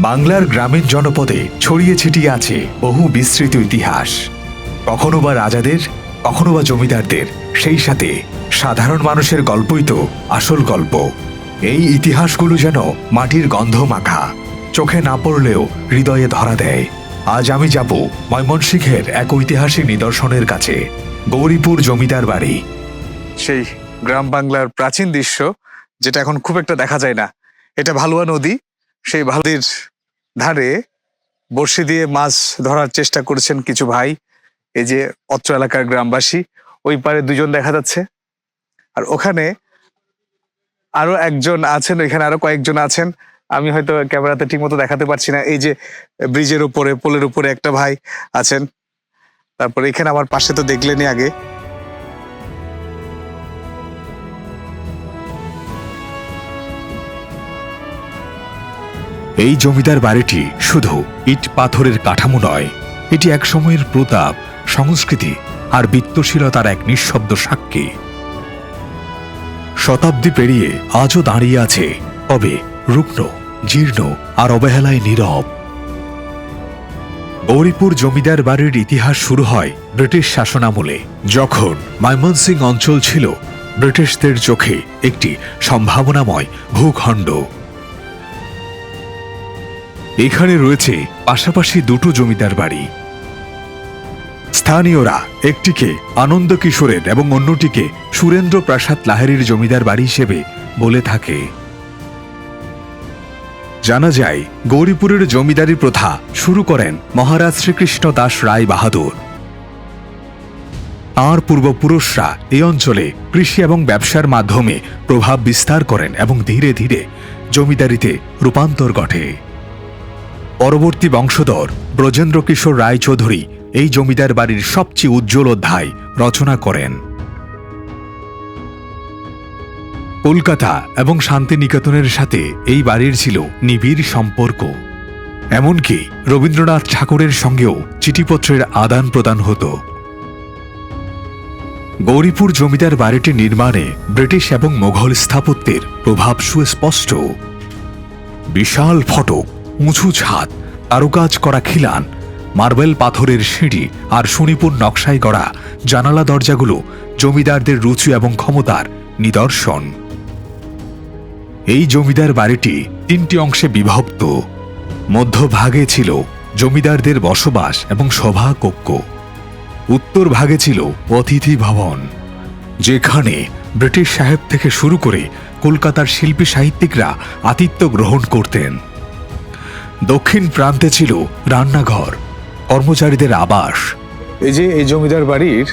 বাংলার গ্রামের জনপদে ছড়িয়ে ছিটিয়ে আছে বহু বিস্তৃত ইতিহাস। কখনো বা রাজাদের, কখনো বা জমিদারদের, সেই সাথে সাধারণ মানুষের গল্পই তো আসল গল্প। এই ইতিহাসগুলো যেন মাটির গন্ধ মাখা, চোখে না পড়লেও হৃদয়ে ধরা দেয়। আজ আমি যাব ময়মনসিংহের এক ঐতিহাসিক নিদর্শনের কাছে, গৌরীপুর জমিদার বাড়ি। সেই গ্রাম বাংলার প্রাচীন দৃশ্য, যেটা এখন খুব একটা দেখা যায় না। এটা ভালুয়া নদী সেই ভালুদির ধারে বড়শি দিয়ে মাছ ধরার চেষ্টা করেছেন কিছু ভাই। এই যে অত্র এলাকার গ্রামবাসী, ওই পারে দুজন দেখা যাচ্ছে। আর ওখানে আরও একজন আছেন ওইখানে আরও কয়েকজন আছেন। আমি হয়তো ক্যামেরাতে ঠিকমতো দেখাতে পারছি না। এই যে ব্রিজের উপরে, পোলের উপরে একটা ভাই আছেন। তারপরে এখানে আমার পাশে তো দেখলেনি আগে। এই জমিদার বাড়িটি শুধু ইট পাথরের কাঠামো নয়, এটি এক সময়ের প্রতাপ, সংস্কৃতি আর বিত্তশীলতার এক নিঃশব্দ সাক্ষী। শতাব্দী পেরিয়ে আজও দাঁড়িয়ে আছে, তবে রুগ্ন, জীর্ণ আর অবহেলায় নীরব। গৌরীপুর জমিদার বাড়ির ইতিহাস শুরু হয় ব্রিটিশ শাসনামলে, যখন ময়মনসিং অঞ্চল ছিল ব্রিটিশদের চোখে একটি সম্ভাবনাময় ভূখণ্ড। এখানে রয়েছে পাশাপাশি দুটো জমিদার বাড়ি। স্থানীয়রা একটিকে আনন্দ কিশোরের এবং অন্যটিকে সুরেন্দ্র প্রাসাদ লাহেরির জমিদার বাড়ি হিসেবে বলে থাকে। জানা যায়, গৌরীপুরের জমিদারি প্রথা শুরু করেন মহারাজ শ্রীকৃষ্ণ দাস রায় বাহাদুর। তাঁর পূর্বপুরুষরা এই অঞ্চলে কৃষি এবং ব্যবসার মাধ্যমে প্রভাব বিস্তার করেন এবং ধীরে ধীরে জমিদারিতে রূপান্তর ঘটে। পরবর্তী বংশধর ব্রজেন্দ্র কিশোর রায়চৌধুরী এই জমিদার বাড়ির সবচেয়ে উজ্জ্বল অধ্যায় রচনা করেন। কলকাতা এবং শান্তিনিকেতনের সাথে এই বাড়ির ছিল নিবিড় সম্পর্ক। এমনকি রবীন্দ্রনাথ ঠাকুরের সঙ্গেও চিঠিপত্রের আদান প্রদান হতো। গৌরীপুর জমিদার বাড়িটি নির্মাণে ব্রিটিশ এবং মোঘল স্থাপত্যের প্রভাব সুস্পষ্ট। বিশাল ফটক উঁচু ছাদ কারুকাজ করা খিলান, মার্বেল পাথরের সিঁড়ি আর সুনিপুণ নকশায় গড়া জানালা দরজাগুলো জমিদারদের রুচি এবং ক্ষমতার নিদর্শন। এই জমিদার বাড়িটি তিনটি অংশে বিভক্ত। মধ্যভাগে ছিল জমিদারদের বসবাস এবং সভা কক্ষ। উত্তর ভাগে ছিল অতিথি ভবন, যেখানে ব্রিটিশ সাহেব থেকে শুরু করে কলকাতার শিল্পী সাহিত্যিকরা আতিথ্য গ্রহণ করতেন। দক্ষিণ প্রান্তে ছিল রান্নাঘর। কর্মচারীদের আবাস। এই যে, এই জমিদার বাড়ির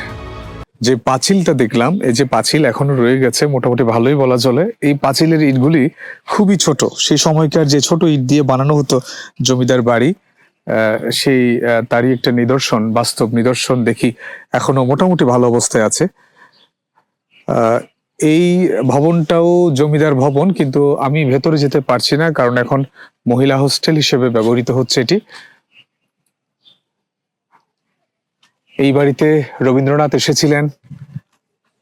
যে পাঁচিলটা দেখলাম, এই যে পাঁচিল এখনও রয়ে গেছে, মোটামুটি ভালোই বলা চলে। এই পাঁচিলের ইটগুলি খুবই ছোট। সেই সময়কার যে ছোট ইট দিয়ে বানানো হতো জমিদার বাড়ি সেই তারই একটা নিদর্শন, বাস্তব নিদর্শন দেখি এখনও মোটামুটি ভালো অবস্থায় আছে। এই ভবনটাও জমিদার ভবন, কিন্তু আমি ভেতরে যেতে পারছি না, কারণ এখন মহিলা হোস্টেল হিসেবে ব্যবহৃত হচ্ছে এটি। এই বাড়িতে রবীন্দ্রনাথ এসেছিলেন।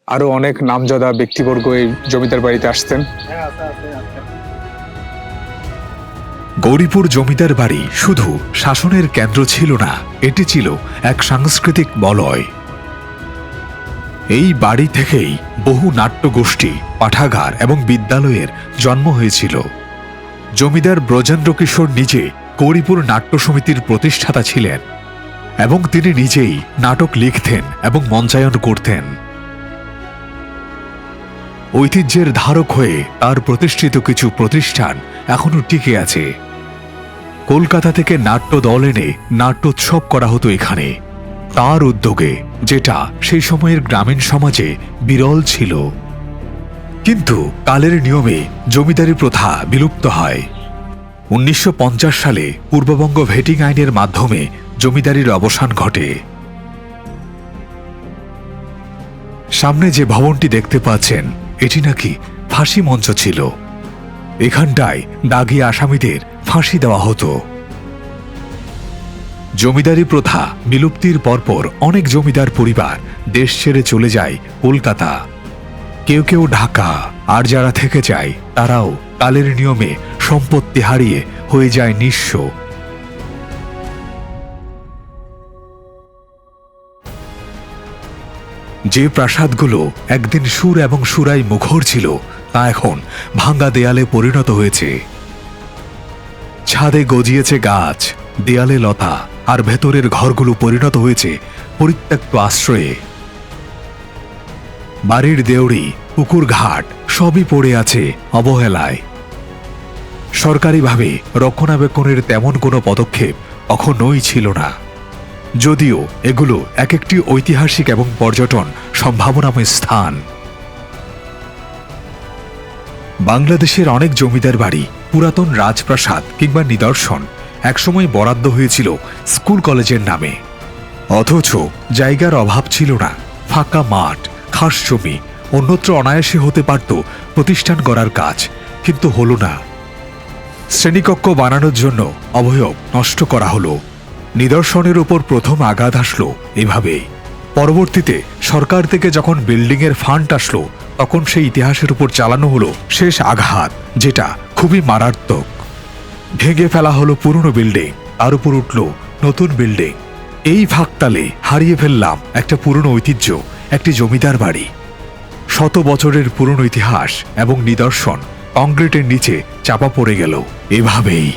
আরও অনেক নামজাদা ব্যক্তিবর্গ এই জমিদার বাড়িতে আসতেন। গৌরীপুর জমিদার বাড়ি শুধু শাসনের কেন্দ্র ছিল না, এটি ছিল এক সাংস্কৃতিক বলয় এই বাড়ি থেকেই বহু নাট্যগোষ্ঠী, পাঠাগার এবং বিদ্যালয়ের জন্ম হয়েছিল। জমিদার ব্রজেন্দ্র কিশোর নিজে গৌরীপুর নাট্য সমিতির প্রতিষ্ঠাতা ছিলেন এবং তিনি নিজেই নাটক লিখতেন এবং মঞ্চায়ন করতেন। ঐতিহ্যের ধারক হয়ে তার প্রতিষ্ঠিত কিছু প্রতিষ্ঠান এখনও টিকে আছে। কলকাতা থেকে নাট্য দল এনে নাট্যোৎসব করা হতো এখানে। তার উদ্যোগে যেটা সেই সময়ের গ্রামীণ সমাজে বিরল ছিল। কিন্তু কালের নিয়মে জমিদারি প্রথা বিলুপ্ত হয়। উনিশশো পঞ্চাশ সালে পূর্ববঙ্গ ভেটিং আইনের মাধ্যমে জমিদারির অবসান ঘটে। সামনে যে ভবনটি দেখতে পাচ্ছেন, এটি নাকি ফাঁসি মঞ্চ ছিল। এখানটায় দাগি আসামিদের ফাঁসি দেওয়া হতো। জমিদারি প্রথা বিলুপ্তির পরপর অনেক জমিদার পরিবার দেশ ছেড়ে চলে যায় কলকাতা। কেউ কেউ ঢাকা, আর যারা থেকে যায়, তারাও কালের নিয়মে সম্পত্তি হারিয়ে হয়ে যায় নিঃস্ব। যে প্রাসাদগুলো একদিন সুর এবং সুরাই মুখর ছিল, তা এখন ভাঙ্গা দেয়ালে পরিণত হয়েছে। ছাদে গজিয়েছে গাছ, দেয়ালে লতা। আর ভেতরের ঘরগুলো পরিণত হয়েছে পরিত্যক্ত আশ্রয়ে। বাড়ির দেউড়ি, পুকুর ঘাট, সবই পড়ে আছে অবহেলায়। সরকারিভাবে রক্ষণাবেক্ষণের তেমন কোনো পদক্ষেপ কখনোই ছিল না। যদিও এগুলো এক একটি ঐতিহাসিক এবং পর্যটন সম্ভাবনাময় স্থান। বাংলাদেশের অনেক জমিদার বাড়ি, পুরাতন রাজপ্রাসাদ কিংবা নিদর্শন একসময় বরাদ্দ হয়েছিল স্কুল কলেজের নামে। অথচ জায়গার অভাব ছিল না। ফাঁকা মাঠ, খাস জমি, অন্যত্র অনায়াসে হতে পারত প্রতিষ্ঠান করার কাজ, কিন্তু হলো না। শ্রেণীকক্ষ বানানোর জন্য অবয়ব নষ্ট করা হলো। নিদর্শনের উপর প্রথম আঘাত আসলো এভাবেই। পরবর্তীতে সরকার থেকে যখন বিল্ডিংয়ের ফান্ড আসলো, তখন সেই ইতিহাসের উপর চালানো হলো শেষ আঘাত, যেটা খুবই মারাত্মক। ভেঙে ফেলা হলো পুরনো বিল্ডিং, আর উপর উঠল নতুন বিল্ডিং। এই ভাগতালে হারিয়ে ফেললাম একটা পুরনো ঐতিহ্য, একটি জমিদার বাড়ি। শত বছরের পুরনো ইতিহাস এবং নিদর্শন কংক্রিটের নিচে চাপা পড়ে গেল, এভাবেই।